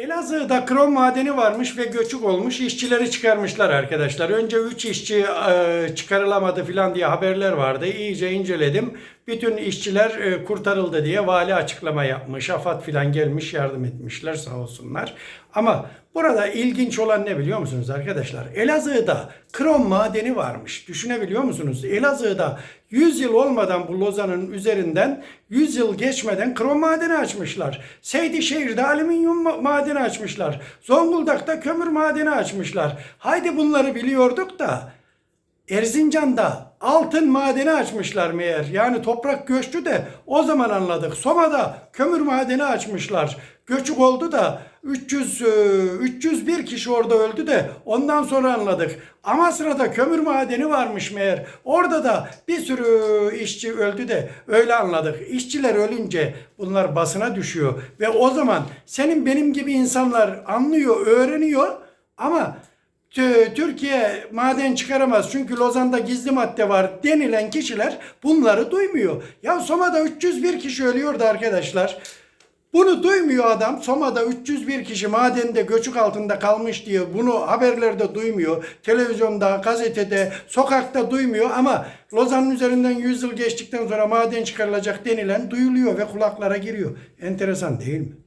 Elazığ'da krom madeni varmış ve göçük olmuş. İşçileri çıkarmışlar arkadaşlar. Önce 3 işçi e, çıkarılamadı filan diye haberler vardı. İyice inceledim. Bütün işçiler e, kurtarıldı diye vali açıklama yapmış. AFAD filan gelmiş yardım etmişler sağ olsunlar. Ama burada ilginç olan ne biliyor musunuz arkadaşlar? Elazığ'da krom madeni varmış. Düşünebiliyor musunuz? Elazığ'da 100 yıl olmadan bu Lozan'ın üzerinden 100 yıl geçmeden krom madeni açmışlar. Seydişehir'de alüminyum ma- madeni açmışlar. Zonguldak'ta kömür madeni açmışlar. Haydi bunları biliyorduk da Erzincan'da altın madeni açmışlar meğer. Yani toprak göçtü de o zaman anladık. Soma'da kömür madeni açmışlar. Göçük oldu da 300 e, 301 kişi orada öldü de ondan sonra anladık. Amasra'da kömür madeni varmış meğer. Orada da bir sürü işçi öldü de öyle anladık. İşçiler ölünce bunlar basına düşüyor ve o zaman senin benim gibi insanlar anlıyor, öğreniyor ama Türkiye maden çıkaramaz çünkü Lozan'da gizli madde var denilen kişiler bunları duymuyor. Ya Soma'da 301 kişi ölüyordu arkadaşlar. Bunu duymuyor adam. Soma'da 301 kişi madende göçük altında kalmış diye bunu haberlerde duymuyor. Televizyonda, gazetede, sokakta duymuyor ama Lozan'ın üzerinden 100 yıl geçtikten sonra maden çıkarılacak denilen duyuluyor ve kulaklara giriyor. Enteresan değil mi?